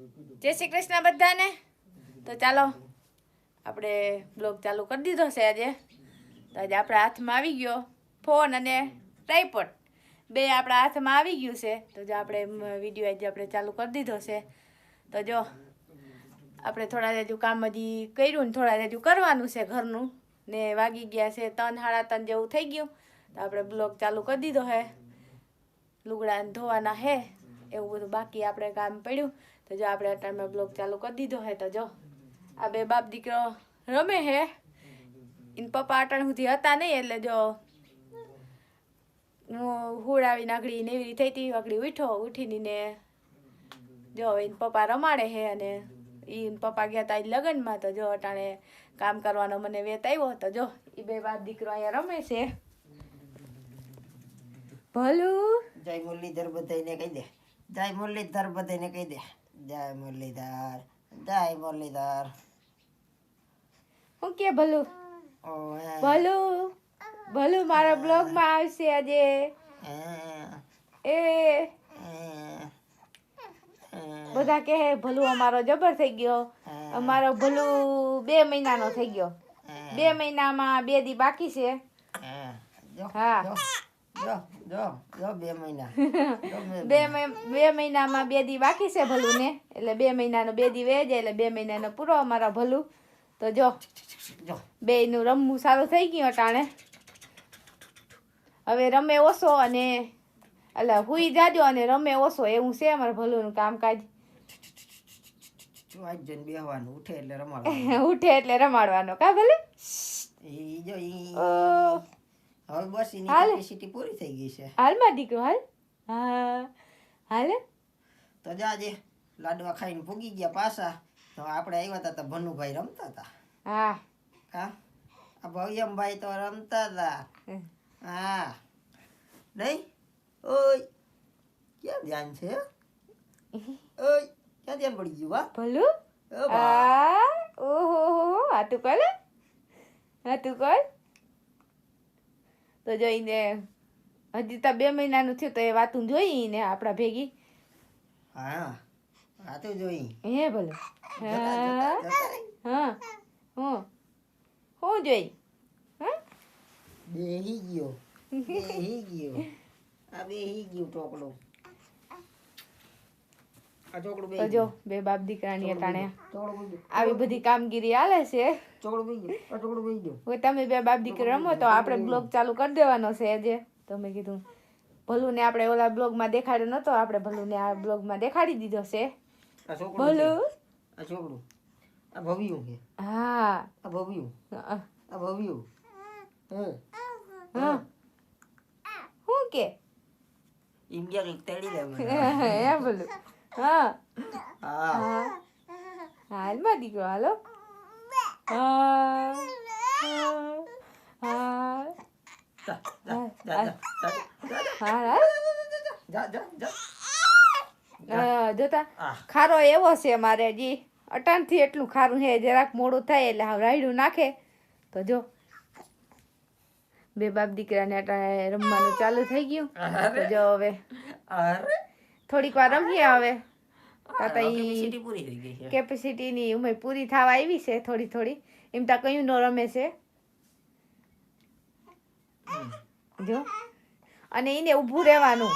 જય શ્રી કૃષ્ણ બધાને. તો ચાલો, આપણે બ્લોગ ચાલુ કરી દીધો છે આજે. તો આજે આપણા હાથમાં આવી ગયો ફોન અને ટ્રાયપોડ. બે આપણા હાથમાં આવી ગયું છે. તો જો આપણે વીડિયો આજે આપણે ચાલુ કરી દીધો છે. તો જો, આપણે થોડા હજુ કામ હજી કર્યું ને થોડા હજુ કરવાનું છે ઘરનું. ને વાગી ગયા છે ત્રણ, સાડા ત્રણ જેવું થઈ ગયું. તો આપણે બ્લોગ ચાલુ કરી દીધો છે. લુગડા ધોવાના હે એવું બધું બાકી આપણે કામ પડ્યું. તો જો આપણે અટાણમાં બ્લોગ ચાલુ કરી દીધો હે તો જો. આ બે બાપ દીકરો રમે હે. ઇન પપ્પા અટાણ સુધી હતા નહીં એટલે જો હું હુડાવી નાખડી ને એવી રીતે થઈ હતી. વાગડી ઉઠો, ઉઠીને ને જો હવે પપ્પા રમાડે હે અને એ પપ્પા ગયા હતા લગ્નમાં તો જો અટાણે કામ કરવાનો મને વેત આવ્યો તો જો એ બે બાપ દીકરો અહીંયા રમે છે. ભલું? જય મુરલીધર બધાને કહી દે. જય મુરલીધર બધાને કહી દે. જય મુરલીધર જય મુરલીધર હું કે ભલું? ભલું? ભલું મારા બ્લોગમાં આવશે આજે. એ. બધા કહે ભલું અમારો જબર થઈ ગયો. અમારો ભલું બે મહિનાનો થઈ ગયો. બે મહિનામાં બે દી બાકી છે. હે. બે મહિના. બે મહિનામાં બે દી બાકી છે ભલું ને એટલે બે મહિનાનો બે દી વેજે એટલે બે મહિનાનો પૂરો અમારા ભલું. તો જો બે નું રમવું સારું થઈ ગયું અટાણે. હવે રમે ઓછો અને એટલે હુઈ જાજો અને રમે ઓછો એવું છે અમારે ભલુંનું કામકાજ. બેહવાનું ઉઠે એટલે રમાડવાનું. ઉઠે એટલે રમાડવાનો. કા ભલે? ઈ જો ઈ. હવે બસ એની હાલે. કેપેસિટી પૂરી થઈ ગઈ છે. હાલમાં દીકરો હાલ? હા હાલે? તો જાજે લાડવા ખાઈને ભૂગી ગયા પાછા. તો આપણે આવ્યા હતા તો ભનુભાઈ રમતા હતા. હા. હા? આ ભવ્યમભાઈ તો રમતા હતા. હા. નહીં ઓય. ક્યાં ધ્યાન છે? ઓય ક્યાં ધ્યાન પડી ગયું વા ભલું? ઓ બા. આ તું હાતું હા તું કર તો જોઈને હજી તો બે મહિનાનું થયું તો એ વાતું જોઈને આપણા ભેગી. હા હા તો જોઈ. હે ભલે. હા હા. હું જોઈ. હા? બેહી ગયો બેહી ગયો. આ બેહી ગયું ટોકડું. તો જો બે બાપ દીકરાની અટાણે આવી બધી કામગીરી હાલે છે? હવે તમે બે બાપ દીકરી રમો તો આપણે બ્લોગ ચાલુ કરી દેવાનો છે આજે. તો મેં કીધું ભલું ને આપણે ઓલા બ્લોગમાં દેખાડ્યો નતો આપણે ભલું ને આ બ્લોગમાં દેખાડી દીધો છે. ભલું? આ છોકરું આ ભવ્યું છે. હા. આ ભવ્યું. આ ભવ્યું. હા? શું કે? લે મને હે ભલું. હા. હા. હાલમાં દીકરો હાલો. જોતા ખારો એવો છે મારે હજી. અટાણથી એટલું ખારું છે જરાક મોડું થાય એટલે હાવ રાયડું નાખે. તો જો. બે બાપ દીકરાને અટાણે રમવાનું ચાલુ થઈ ગયું. તો જો હવે. થોડીક વાર રમીએ હવે. તાતા કેપેસિટીની ઉંમર પૂરી થવા આવી છે થોડી થોડી. એમ તો કયું ન રમે છે. જો. અને એને ઊભું રહેવાનું.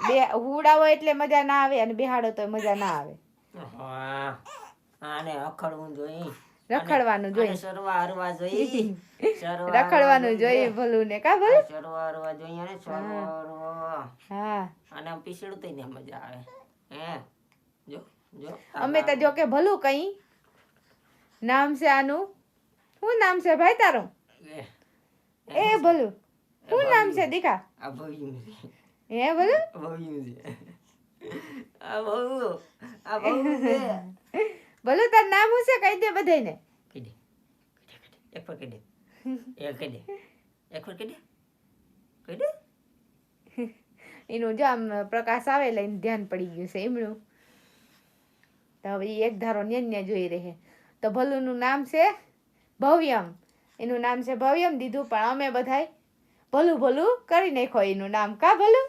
બે હુડાવો એટલે મજા ના આવે અને બેહાડો તો મજા ના આવે. આને અખડવું જોઈએ રખડવાનું જોઈએ સરવા હરવા જોઈએ રખડવાનું જોઈએ ભલું ને કા ભલું? સરવા હરવા જોઈએ અને સરવા હરવા. હા. અને આમ પીસળતું ને મજા આવે. હે? જો જો અમે તો જો કે ભલું કઈ. નામ છે આનું. શું નામ છે ભાઈ તારું? એ, એ ભલું. શું નામ છે? દીકા આ ભવ્યું હે ભલું? ભવ્યું છે. આ ભવ્યું. આ ભવ્યું છે. ભલું તાર નામ શું છે? કહી દે બધાને કહી દે. કહી દે, કહી દે. એક વાર કહી દે. એક કહી દે. એક વાર કહી દે. કહી દે. એનું જો આમ પ્રકાશ આવે લઈને ધ્યાન પડી ગયું છે એમનું. તો હવે એ એક ધારો ન્યા જોઈ રહે. તો ભલુંનું નામ છે ભવ્યમ. એનું નામ છે ભવ્યમ દીધું પણ અમે બધાય ભલું ભલું કરી નાખો એનું નામ. કા ભલું?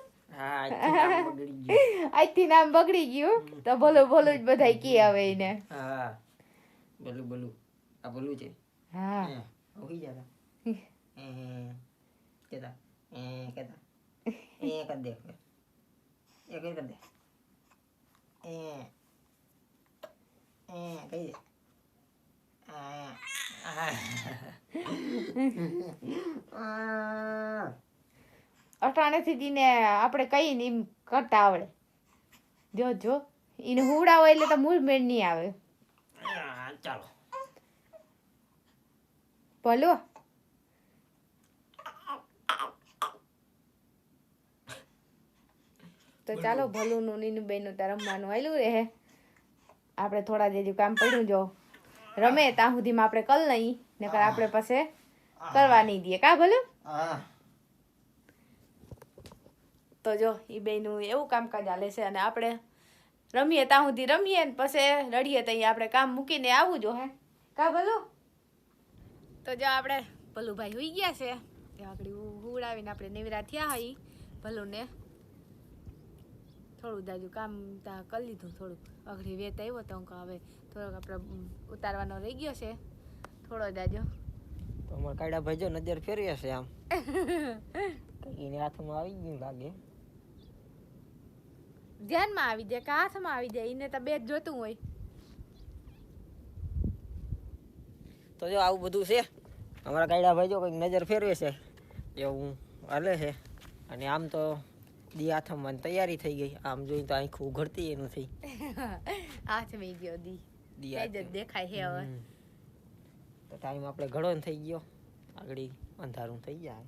આજથી નામ બગડી ગયું. તો ભલું ભલું જ બધાય કી આવે એને. હા ભલું બોલું આ ભલું છે? હા. કેતા. કેતા. એ કર દે એ કર દે. એ કઈ દે à. à. આ. અટાણેથી જ આપણે કઈ ને એમ કરતા આવડે. જો જો. એને હુવડાવો એટલે તો મૂળમેળ નહીં આવે. ચાલો. ભલો. તો ચાલો ભલું. નું નીનું બેનું તાર રમવાનું આવેલું રહે. આપણે થોડા દેજો કામ પડ્યું જો રમે ત્યાં સુધીમાં આપણે કલ નહીં નકર આપણે પાસે કરવા નહીં દઈએ. કા ભલું? તો જો એ બેનું એવું કામકાજ હાલે છે અને આપણે રમીએ ત્યાં સુધી રમીએ ને પછી રડીએ ત્યાં આપણે કામ મૂકીને આવવું જો હે. કા ભલું? તો જો આપણે ભલુભાઈ હોઈ ગયા છે. આગળ હુવડાવીને આપણે નેવરા થયા હઈ ભલુને. થોડું દાજુ કામ ત્યાં કરી લીધું થોડુંક અઘરી વેત આવ્યો તો હું હવે થોડોક આપણે ઉતારવાનો રહી ગયો છે. થોડો દાજો તો અમારા કાયડા ભાઈ જો નજર ફેરવે છે આમ. એને હાથમાં આવી ગયું લાગે. ધ્યાનમાં આવી જાય કે હાથમાં આવી જાય એને તો બે જ જોતું હોય. તો જો આવું બધું છે. અમારા કાયડા ભાઈ જો કંઈક નજર ફેરવે છે. એવું હાલે છે. અને આમ તો દી હાથમાં તૈયારી થઈ ગઈ. આમ જોઈને તો આંખ ઉઘડતી એનું નથી આથમી ગયો દી. દી દેખાય હે હવે. તો ટાઈમ આપણે ઘણો થઈ ગયો. આગળ અંધારું થઈ જાય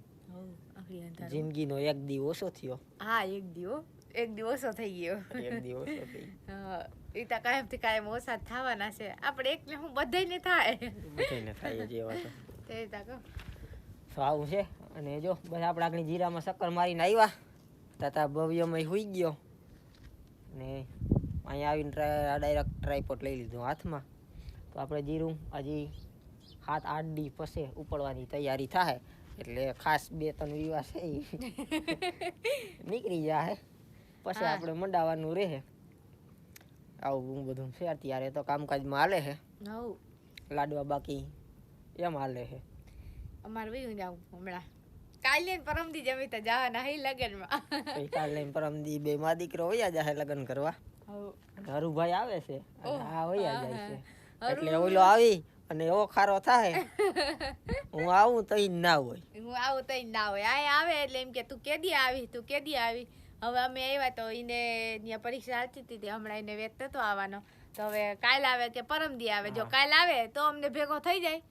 જિંદગીનો એક દી ઓછો થયો. હા એક દીવો. એક દિવસો થઈ ગયો. એક દી ઓછો થઈ ગયો. ઈ તો કાયમથી કાયમ ઓછા થવાના છે. આપણે એકને હું બધાયને થાય. બધાને થાય જે વાત તે. તા કહું. તો આવું છે. અને જો બસ આપણે આગળ જીરામાં શક્કર મારીને આવ્યા. તાતા ભવ્યમય હુઈ ગયો. ને અહીંયા આવીને ડાયરેક્ટ ટ્રાયપોટ લઈ લીધું હાથમાં. તો આપણે જીરું હજી સાત આઠ દી પછી ઉપડવાની તૈયારી થાય. એટલે ખાસ બે ત્રણ વિવાહ છે નીકળી જાય. પછી આપણે મંડાવાનું રહે. આવું બધું છે. અત્યારે તો કામકાજમાં હાલે છે. લાડવા બાકી એમ હાલે છે. અમારે વયું જાવ હમણાં. કાલે પરમદી જમી તો જવાના હઈ લગનમાં. કાલે પરમદી બે માં દીકરો વયા જાહે લગ્ન કરવા. હરુભાઈ આવે છે આ વયા જાય છે. એટલે ઓલો આવી અને એવો ખારો થાય હું આવું તો ના હોય. હું આવું તો ના હોય. આ આવે એટલે એમ કે તું કેદી આવી તું કેદી આવી. હવે અમે આવ્યા તો એને ત્યાં પરીક્ષા હાલતી હતી હમણાં એને વેત નતો આવવાનો. તો હવે કાલ આવે કે પરમ દી આવે. જો હા. કાલ આવે તો અમને ભેગો થઈ જાય.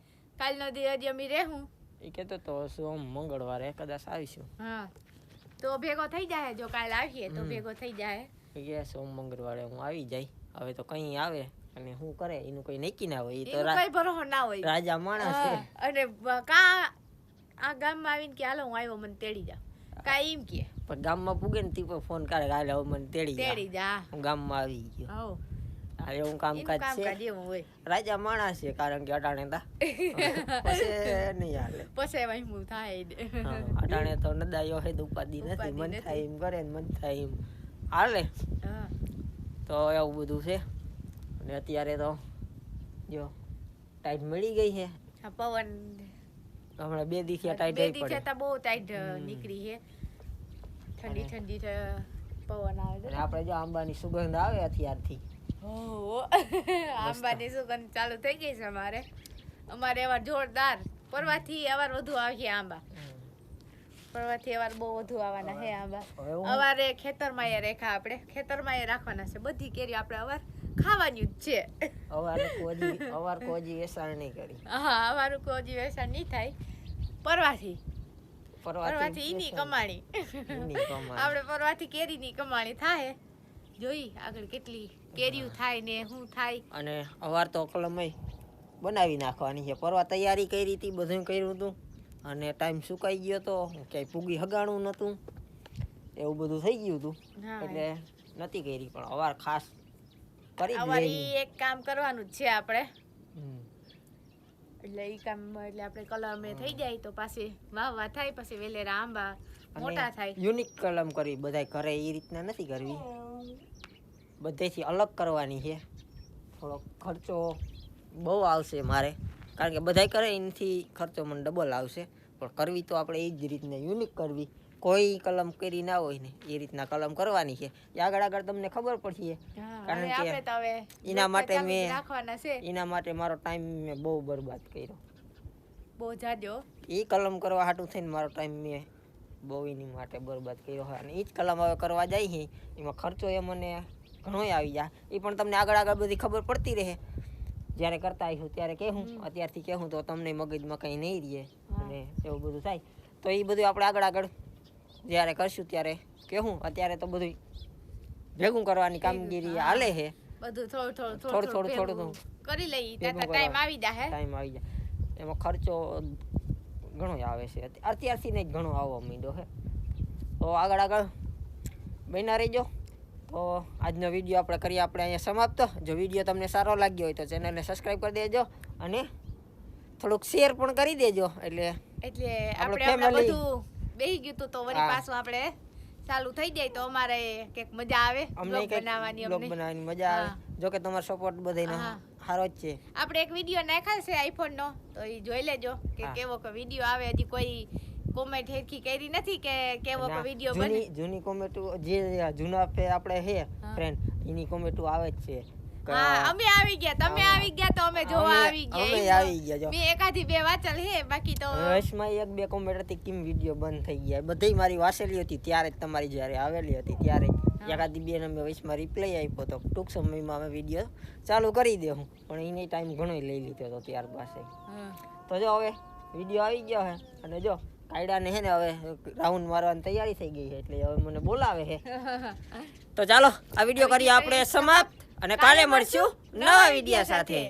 કાલનો દી હજી અમે રહેવું એ કહેતો તો સોમ મંગળવારે કદાચ આવીશું. હા. તો ભેગો થઈ જાય જો કાલ આવીએ તો ભેગો થઈ જાય કે સોમ મંગળવારે હું આવી જાય. હવે તો કઈ આવે અને શું કરે એનું કઈ નક્કી ના હોય. એ તો કઈ ભરોસો ના હોય. રાજા માણસ છે. અને કા આ ગામમાં આવીને કે હાલો હું આવ્યો મને તેડી જા. કા એમ કે. પણ ગામમાં પૂગે ને તી પર ફોન કરે હાલો મને તેડી જા. તેડી જા. હું ગામમાં આવી ગયો. હો એવું કામકાજ છે? રાજા માણસ છે કારણ કે અટાણે તા. પછી નહીં હાલે. પછી હું થાય અટાણે તો નદાયો હે ઉપાધિ નથી મન થાય એમ કરે ને મન થાય એમ. હાલે. તો એવું બધું છે. અને અત્યારે તો જો ટાઈટ મળી ગઈ છે. પવન. હમણાં બે દિવસે ટાઈટ બે આવી તા બહુ ટાઈટ નીકળી છે. ઠંડી ઠંડી પવન આવે છે. આપણે જો આંબાની સુગંધ આવે અત્યારથી. આંબાની સુગંધ ચાલુ થઈ ગઈ છે અમારે અમારે એવા જોરદાર. પરવાથી અવાર વધુ આવશે આંબા. પરવાથી અવાર બહુ વધુ આવવાના છે આંબા. અવારે ખેતરમાં એ રેખા આપણે. ખેતરમાં એ રાખવાના છે. બધી કેરી આપણે અવાર ખાવાની જ છે. અવાર કોજી અવાર કોજી વેસાણ નહીં કરી. હા અવાર કોજી વેસાણ નહીં થાય. પરવાથી. પરવાથી ઈની કમાણી. આપણે પરવાથી કેરીની કમાણી. થાય જોઈ આગળ કેટલી કેરીયું થાય ને શું થાય. અને અવાર તો કલમય બનાવી નાખવાની છે. પરવા તૈયારી કરી હતી બધું કર્યું હતું. અને ટાઈમ સુકાઈ ગયો તો ક્યાંય પૂગી હગાણું નહોતું. એવું બધું થઈ ગયું હતું. એટલે નથી કરી પણ અવાર ખાસ કરી અમારે એક કામ કરવાનું જ છે આપણે. એટલે એ કામ એટલે આપણે કલમ થઈ જાય તો પાછી વાવવા થાય પછી વેલેરા આંબા મોટા થાય. યુનિક કલમ કરવી બધાય કરે એ રીતના નથી કરવી. બધેથી અલગ કરવાની છે. થોડોક ખર્ચો બહુ આવશે મારે. કારણ કે બધાય કરે એનાથી ખર્ચો મને ડબલ આવશે. પણ કરવી તો આપણે એ જ રીતના યુનિક કરવી. કોઈ કલમ કરી ના હોય ને એ રીતના કલમ કરવાની છે. એ આગળ આગળ તમને ખબર પડશે. કારણ કે એના માટે મેં- એના માટે મારો ટાઈમ મેં બહુ બરબાદ કર્યો. બહુ જાજો. એ કલમ કરવા હાટું થઈને મારો ટાઈમ મેં બહુ એની માટે બરબાદ કર્યો હોય અને એ જ કલમ હવે કરવા જાય છે એમાં ખર્ચો એ મને ઘણોય આવી જાય. એ પણ તમને આગળ આગળ બધી ખબર પડતી રહે. જ્યારે કરતા આવીશું ત્યારે કહેવું. અત્યારથી કહેવું તો તમને મગજમાં કંઈ નહીં રહે અને એવું બધું થાય. તો એ બધું આપણે આગળ આગળ જ્યારે કરશું ત્યારે કહેવું. અત્યારે તો બધું ભેગું કરવાની કામગીરી હાલે છે બધું થોડું થોડું થોડું થોડું થોડું કરી લઈએ. ટાઈમ આવી જાય ટાઈમ આવી જાય. એમાં ખર્ચો ઘણો આવે છે. અત્યારથી ને જ ઘણો આવવા માંડ્યો છે. તો આગળ આગળ બન્યા રહીજો. તો આજનો વીડિયો આપણે કરીએ આપણે અહીંયા સમાપ્ત. જો વીડિયો તમને સારો લાગ્યો હોય તો ચેનલને સબસ્ક્રાઈબ કરી દેજો અને થોડુંક શેર પણ કરી દેજો. એટલે એટલે આપણે બધું બેહી ગયું તું વળી પાછું આપણે ચાલુ થઈ જાય તો અમારે કંઈક મજા આવે. અમને બનાવવાની બ્લોગ બનાવવાની મજા આવે. જોકે જો કે તમારો સપોર્ટ બધાને. સારો જ છે. આપણે એક વીડિયો નાખ્યા છે આઈફોન નો તો એ જોઈ લેજો કે. કેવો કે વીડિયો આવે. હજી કોઈ કોમેન્ટ હેરખી કરી નથી કે કેવો વીડિયો બની? જૂની કોમેન્ટ જે જૂના પે આપણે હે ફ્રેન્ડ એની કોમેન્ટ આવે જ છે. હા અમે આવી ગયા. તમે આવી ગયા તો અમે જોવા આવી ગયા. અમે આવી ગયા જો. મેં એકાધી બે વાંચલ હે બાકી તો રશમાં એક બે કોમેન્ટ હતી કેમ વીડિયો બંધ થઈ ગયા? બધી મારી વાસેલી હતી ત્યારે જ તમારી જ્યારે આવેલી હતી ત્યારે જ. એકાદી બેન અમે વચમાં રિપ્લાય આપ્યો તો. ટૂંક સમયમાં અમે વીડિયો ચાલુ કરી દે હું. પણ એને ટાઈમ ઘણો લઈ લીધો હતો ત્યાર પાસે. તો જો હવે વીડિયો આવી ગયો હે. અને જો કાયડાને હે ને હવે રાઉન્ડ મારવાની તૈયારી થઈ ગઈ છે. એટલે હવે મને બોલાવે છે તો ચાલો આ વીડિયો કરીએ આપણે સમાપ્ત. અને કાલે મળશું નવા વિડીયા સાથે.